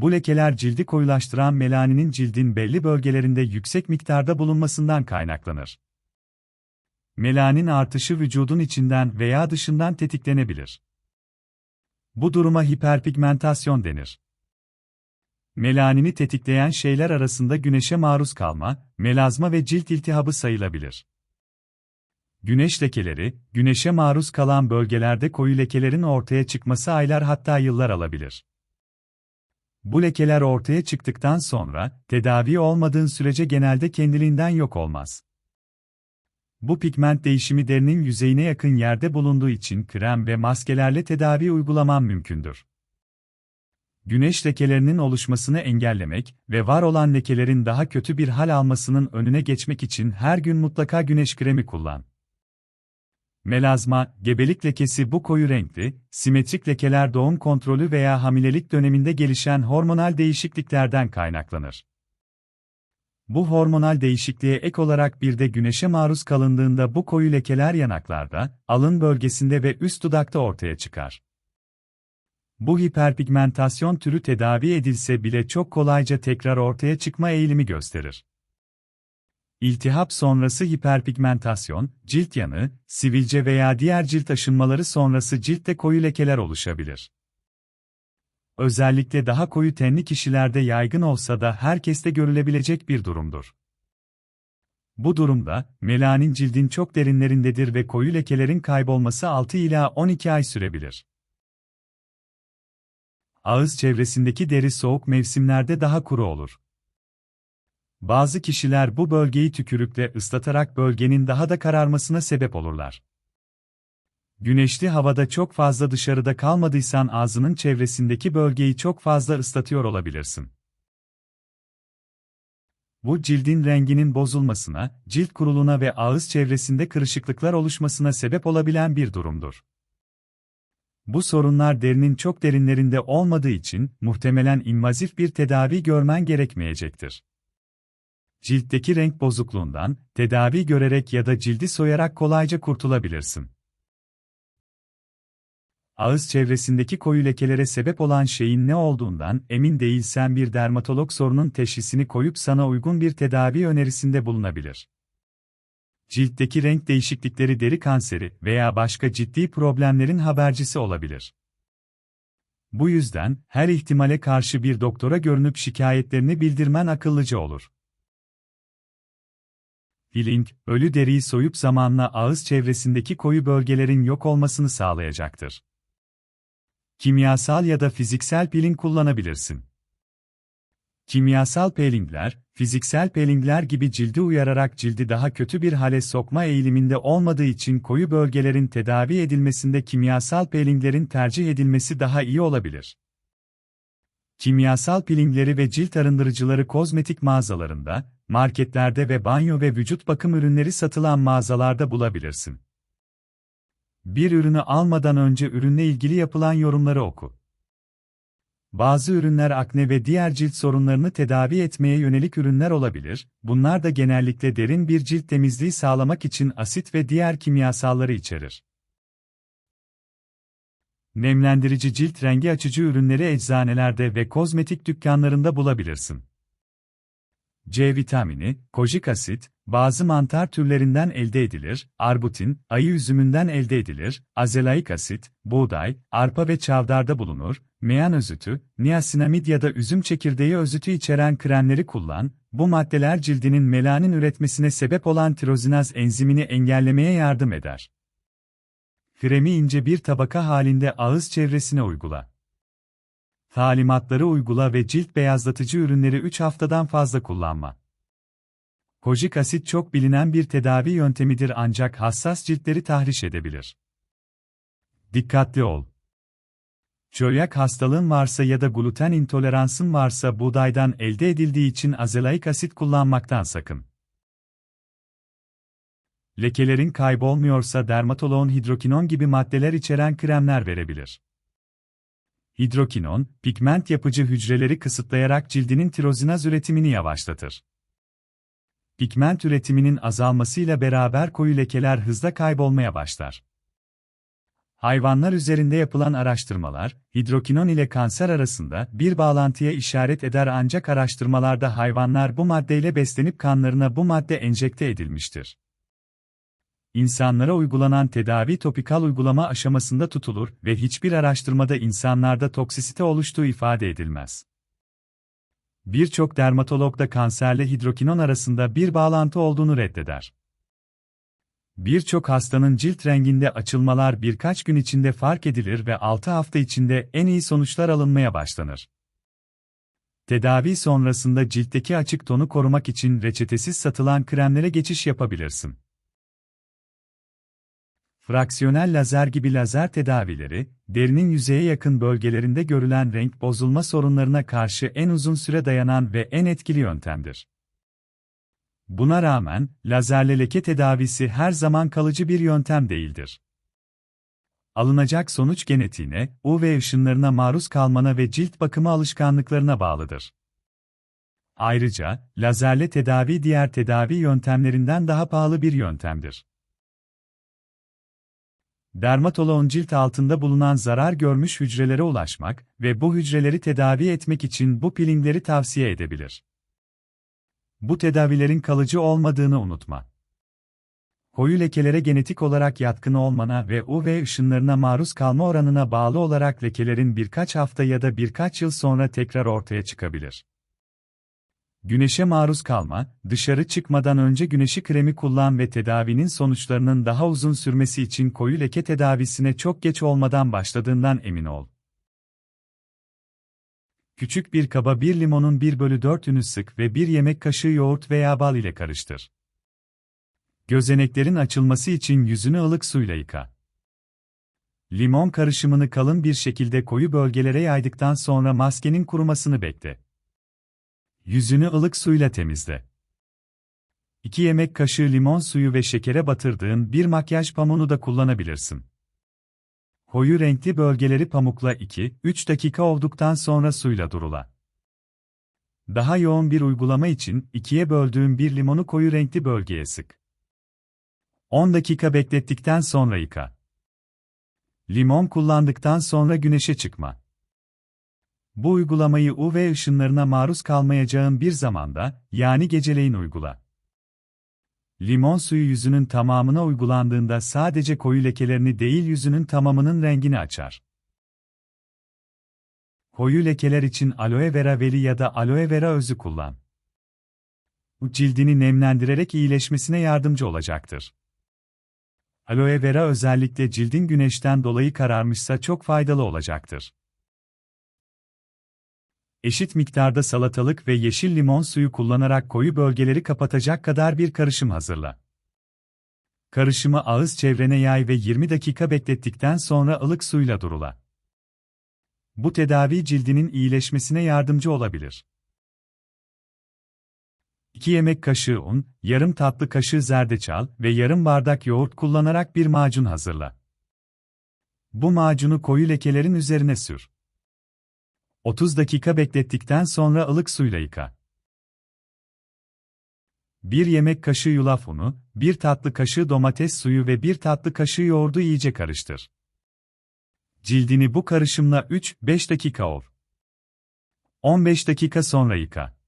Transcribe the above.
Bu lekeler cildi koyulaştıran melaninin cildin belli bölgelerinde yüksek miktarda bulunmasından kaynaklanır. Melanin artışı vücudun içinden veya dışından tetiklenebilir. Bu duruma hiperpigmentasyon denir. Melanini tetikleyen şeyler arasında güneşe maruz kalma, melazma ve cilt iltihabı sayılabilir. Güneş lekeleri, güneşe maruz kalan bölgelerde koyu lekelerin ortaya çıkması aylar hatta yıllar alabilir. Bu lekeler ortaya çıktıktan sonra, tedavi olmadığın sürece genelde kendiliğinden yok olmaz. Bu pigment değişimi derinin yüzeyine yakın yerde bulunduğu için krem ve maskelerle tedavi uygulaman mümkündür. Güneş lekelerinin oluşmasını engellemek ve var olan lekelerin daha kötü bir hal almasının önüne geçmek için her gün mutlaka güneş kremi kullan. Melazma, gebelik lekesi bu koyu renkli, simetrik lekeler doğum kontrolü veya hamilelik döneminde gelişen hormonal değişikliklerden kaynaklanır. Bu hormonal değişikliğe ek olarak bir de güneşe maruz kalındığında bu koyu lekeler yanaklarda, alın bölgesinde ve üst dudakta ortaya çıkar. Bu hiperpigmentasyon türü tedavi edilse bile çok kolayca tekrar ortaya çıkma eğilimi gösterir. İltihap sonrası hiperpigmentasyon, cilt yanığı, sivilce veya diğer cilt aşınmaları sonrası ciltte koyu lekeler oluşabilir. Özellikle daha koyu tenli kişilerde yaygın olsa da herkeste görülebilecek bir durumdur. Bu durumda, melanin cildin çok derinlerindedir ve koyu lekelerin kaybolması 6 ila 12 ay sürebilir. Ağız çevresindeki deri soğuk mevsimlerde daha kuru olur. Bazı kişiler bu bölgeyi tükürükle ıslatarak bölgenin daha da kararmasına sebep olurlar. Güneşli havada çok fazla dışarıda kalmadıysan ağzının çevresindeki bölgeyi çok fazla ıslatıyor olabilirsin. Bu cildin renginin bozulmasına, cilt kuruluğuna ve ağız çevresinde kırışıklıklar oluşmasına sebep olabilen bir durumdur. Bu sorunlar derinin çok derinlerinde olmadığı için muhtemelen invazif bir tedavi görmen gerekmeyecektir. Ciltteki renk bozukluğundan tedavi görerek ya da cildi soyarak kolayca kurtulabilirsin. Ağız çevresindeki koyu lekelere sebep olan şeyin ne olduğundan emin değilsen bir dermatolog sorunun teşhisini koyup sana uygun bir tedavi önerisinde bulunabilir. Ciltteki renk değişiklikleri deri kanseri veya başka ciddi problemlerin habercisi olabilir. Bu yüzden her ihtimale karşı bir doktora görünüp şikayetlerini bildirmen akıllıca olur. Peeling, ölü deriyi soyup zamanla ağız çevresindeki koyu bölgelerin yok olmasını sağlayacaktır. Kimyasal ya da fiziksel peeling kullanabilirsin. Kimyasal peelingler, fiziksel peelingler gibi cildi uyararak cildi daha kötü bir hale sokma eğiliminde olmadığı için koyu bölgelerin tedavi edilmesinde kimyasal peelinglerin tercih edilmesi daha iyi olabilir. Kimyasal peelingleri ve cilt arındırıcıları kozmetik mağazalarında, marketlerde ve banyo ve vücut bakım ürünleri satılan mağazalarda bulabilirsin. Bir ürünü almadan önce ürünle ilgili yapılan yorumları oku. Bazı ürünler akne ve diğer cilt sorunlarını tedavi etmeye yönelik ürünler olabilir, bunlar da genellikle derin bir cilt temizliği sağlamak için asit ve diğer kimyasalları içerir. Nemlendirici cilt rengi açıcı ürünleri eczanelerde ve kozmetik dükkanlarında bulabilirsin. C vitamini, kojik asit, bazı mantar türlerinden elde edilir, arbutin, ayı üzümünden elde edilir, azelaik asit, buğday, arpa ve çavdarda bulunur, meyan özütü, niasinamid ya da üzüm çekirdeği özütü içeren kremleri kullan, bu maddeler cildinin melanin üretmesine sebep olan tirozinaz enzimini engellemeye yardım eder. Kremi ince bir tabaka halinde ağız çevresine uygula. Talimatları uygula ve cilt beyazlatıcı ürünleri 3 haftadan fazla kullanma. Kojik asit çok bilinen bir tedavi yöntemidir ancak hassas ciltleri tahriş edebilir. Dikkatli ol. Çölyak hastalığın varsa ya da gluten intoleransın varsa buğdaydan elde edildiği için azelaik asit kullanmaktan sakın. Lekelerin kaybolmuyorsa dermatoloğun hidrokinon gibi maddeler içeren kremler verebilir. Hidrokinon, pigment yapıcı hücreleri kısıtlayarak cildinin tirozinaz üretimini yavaşlatır. Pigment üretiminin azalmasıyla beraber koyu lekeler hızla kaybolmaya başlar. Hayvanlar üzerinde yapılan araştırmalar, hidrokinon ile kanser arasında bir bağlantıya işaret eder ancak araştırmalarda hayvanlar bu maddeyle beslenip kanlarına bu madde enjekte edilmiştir. İnsanlara uygulanan tedavi topikal uygulama aşamasında tutulur ve hiçbir araştırmada insanlarda toksisite oluştuğu ifade edilmez. Birçok dermatolog da kanserle hidrokinon arasında bir bağlantı olduğunu reddeder. Birçok hastanın cilt renginde açılmalar birkaç gün içinde fark edilir ve 6 hafta içinde en iyi sonuçlar alınmaya başlanır. Tedavi sonrasında ciltteki açık tonu korumak için reçetesiz satılan kremlere geçiş yapabilirsin. Fraksiyonel lazer gibi lazer tedavileri, derinin yüzeye yakın bölgelerinde görülen renk bozulma sorunlarına karşı en uzun süre dayanan ve en etkili yöntemdir. Buna rağmen, lazerle leke tedavisi her zaman kalıcı bir yöntem değildir. Alınacak sonuç genetiğine, UV ışınlarına maruz kalmana ve cilt bakımı alışkanlıklarına bağlıdır. Ayrıca, lazerle tedavi diğer tedavi yöntemlerinden daha pahalı bir yöntemdir. Dermatoloğun cilt altında bulunan zarar görmüş hücrelere ulaşmak ve bu hücreleri tedavi etmek için bu peelingleri tavsiye edebilir. Bu tedavilerin kalıcı olmadığını unutma. Koyu lekelere genetik olarak yatkın olmana ve UV ışınlarına maruz kalma oranına bağlı olarak lekelerin birkaç hafta ya da birkaç yıl sonra tekrar ortaya çıkabilir. Güneşe maruz kalma, dışarı çıkmadan önce güneşi kremi kullan ve tedavinin sonuçlarının daha uzun sürmesi için koyu leke tedavisine çok geç olmadan başladığından emin ol. Küçük bir kaba bir limonun 1 bölü 4'ünü sık ve bir yemek kaşığı yoğurt veya bal ile karıştır. Gözeneklerin açılması için yüzünü ılık suyla yıka. Limon karışımını kalın bir şekilde koyu bölgelere yaydıktan sonra maskenin kurumasını bekle. Yüzünü ılık suyla temizle. 2 yemek kaşığı limon suyu ve şekere batırdığın bir makyaj pamuğunu da kullanabilirsin. Koyu renkli bölgeleri pamukla 2-3 dakika olduktan sonra suyla durula. Daha yoğun bir uygulama için ikiye böldüğüm bir limonu koyu renkli bölgeye sık. 10 dakika beklettikten sonra yıka. Limon kullandıktan sonra güneşe çıkma. Bu uygulamayı UV ışınlarına maruz kalmayacağın bir zamanda, yani geceleyin uygula. Limon suyu yüzünün tamamına uygulandığında sadece koyu lekelerini değil yüzünün tamamının rengini açar. Koyu lekeler için aloe vera veri ya da aloe vera özü kullan. Bu cildini nemlendirerek iyileşmesine yardımcı olacaktır. Aloe vera özellikle cildin güneşten dolayı kararmışsa çok faydalı olacaktır. Eşit miktarda salatalık ve yeşil limon suyu kullanarak koyu bölgeleri kapatacak kadar bir karışım hazırla. Karışımı ağız çevrene yay ve 20 dakika beklettikten sonra ılık suyla durula. Bu tedavi cildinin iyileşmesine yardımcı olabilir. 2 yemek kaşığı un, yarım tatlı kaşığı zerdeçal ve yarım bardak yoğurt kullanarak bir macun hazırla. Bu macunu koyu lekelerin üzerine sür. 30 dakika beklettikten sonra ılık suyla yıka. 1 yemek kaşığı yulaf unu, 1 tatlı kaşığı domates suyu ve 1 tatlı kaşığı yoğurdu iyice karıştır. Cildini bu karışımla 3-5 dakika ov. 15 dakika sonra yıka.